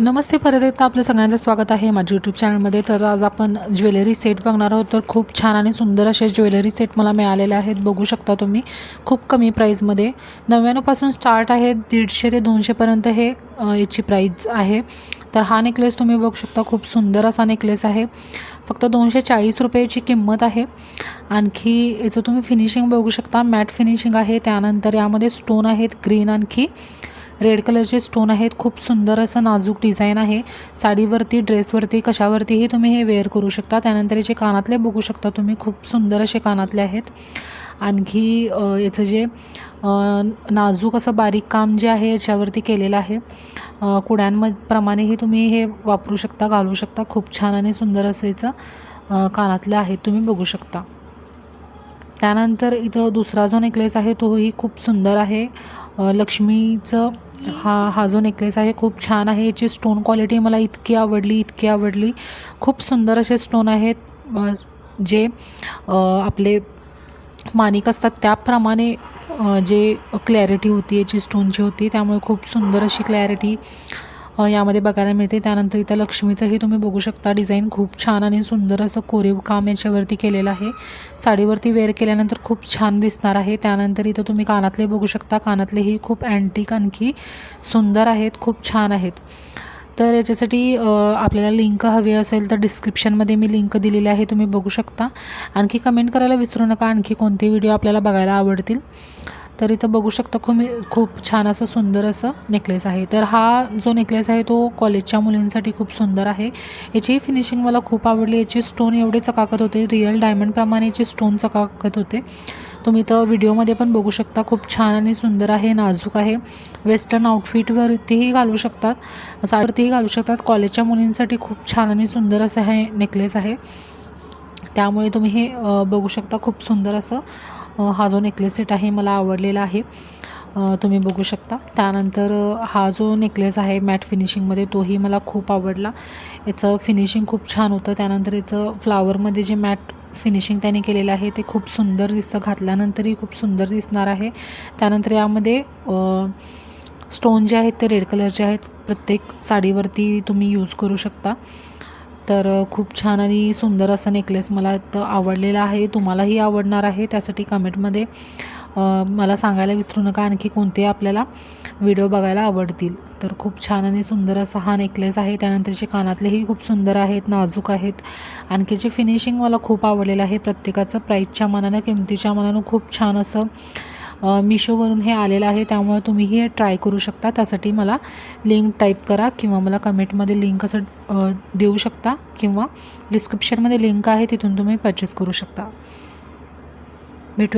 नमस्ते परत एकदा आपलं सगळ्यांचं स्वागत आहे माझ्या यूट्यूब चॅनलमध्ये तर आज आपण ज्वेलरी सेट बघणार आहोत. तर खूप छान आणि सुंदर असे ज्वेलरी सेट मला मिळालेले आहेत. बघू शकता तुम्ही खूप कमी प्राईजमध्ये नव्याण्णवपासून स्टार्ट आहे. दीडशे ते दोनशेपर्यंत हे याची प्राईज आहे. तर हा नेकलेस तुम्ही बघू शकता. खूप सुंदर असा नेकलेस आहे. फक्त दोनशे चाळीस रुपयाची किंमत आहे. आणखी याचं तुम्ही फिनिशिंग बघू शकता. मॅट फिनिशिंग आहे. त्यानंतर यामध्ये स्टोन आहेत. ग्रीन आणखी. रेड कलरचे स्टोन आहेत. खूप सुंदर असं नाजूक डिझाईन आहे. साडीवरती ड्रेसवरती कशावरतीही तुम्ही हे वेअर करू शकता. त्यानंतर याचे कानातले बघू शकता तुम्ही. खूप सुंदर असे कानातले आहेत. आणखी याचं जे नाजूक असं बारीक काम जे आहे याच्यावरती केलेलं आहे. कुड्यांम प्रमाणेही तुम्ही हे वापरू शकता घालू शकता. खूप छान आणि सुंदर असं याचं कानातलं कानातले तुम्ही बघू शकता. त्यानंतर इथं दुसरा जो नेकलेस आहे तोही खूप सुंदर आहे. लक्ष्मीचं हा हा जो नेकलेस आहे खूप छान आहे. याची स्टोन क्वालिटी मला इतकी आवडली इतकी आवडली. खूप सुंदर असे स्टोन आहेत जे आपले मानिक असतात. त्याप्रमाणे जे क्लॅरिटी होती याची स्टोनची होती. त्यामुळे खूप सुंदर अशी क्लॅरिटी यामध्ये बघायला मिळते. त्यानंतर इथं लक्ष्मीचंही तुम्ही बघू शकता. डिझाईन खूप छान आणि सुंदर असं कोरीव काम याच्यावरती केलेलं आहे. साडीवरती वेअर केल्यानंतर खूप छान दिसणार आहे. त्यानंतर इथं तुम्ही कानातले बघू शकता. कानातलेही खूप अँटिक आणखी सुंदर आहेत. खूप छान आहेत. तर याच्यासाठी आपल्याला लिंक हवी असेल तर डिस्क्रिप्शनमध्ये मी लिंक दिलेली आहे. तुम्ही बघू शकता. आणखी कमेंट करायला विसरू नका. आणखी कोणते व्हिडिओ आपल्याला बघायला आवडतील? तर इथं बघू शकता खूप खूप छान असं सुंदर असं नेकलेस आहे. तर हा जो नेकलेस आहे तो कॉलेजच्या मुलींसाठी खूप सुंदर आहे. याची फिनिशिंग मला खूप आवडली. याची स्टोन एवढे चकाकत होते. रिअल डायमंडप्रमाणे याचे स्टोन चकाकत होते. तुम्ही तर व्हिडिओमध्ये पण बघू शकता. खूप छान आणि सुंदर आहे नाजूक आहे. वेस्टर्न आउटफिटवरतीही घालू शकतात. साडीवरतीही घालू शकतात. कॉलेजच्या मुलींसाठी खूप छान आणि सुंदर असं हे नेकलेस आहे. त्यामुळे तुम्ही हे बघू शकता. खूप सुंदर असं हा जो नेकलेस सेट आहे मला आवडलेला आहे. तुम्ही बघू शकता. त्यानंतर हा जो नेकलेस आहे मॅट फिनिशिंगमध्ये तोही मला खूप आवडला. याचं फिनिशिंग खूप छान होतं. त्यानंतर याचं फ्लावरमध्ये जे मॅट फिनिशिंग त्याने केलेलं आहे ते खूप सुंदर दिसतं. घातल्यानंतरही खूप सुंदर दिसणार आहे. त्यानंतर यामध्ये स्टोन जे आहेत ते रेड कलरचे आहेत. प्रत्येक साडीवरती तुम्ही यूज करू शकता. तर खूप छान आणि सुंदर असा नेकलेस मला तर आवडलेला आहे. तुम्हालाही आवडणार आहे त्यासाठी कमेंटमध्ये मला सांगायला विसरू नका. आणखी कोणते आपल्याला व्हिडिओ बघायला आवडतील? तर खूप छान आणि सुंदर असा हा नेकलेस आहे. त्यानंतरचे कानातलेही खूप सुंदर आहेत नाजूक आहेत. आणखीचे फिनिशिंग मला खूप आवडलेलं आहे प्रत्येकाचं प्राईजच्या मनानं किमतीच्या मनानं खूप छान असं मिशोवरून हे आलेलं आहे त्यामुळे तुम्हीही हे ट्राय करू शकता. त्यासाठी मला लिंक टाईप करा किंवा मला कमेंटमध्ये लिंक असं देऊ शकता किंवा डिस्क्रिप्शनमध्ये लिंक आहे तिथून तुम्ही परचेस करू शकता. भेटूया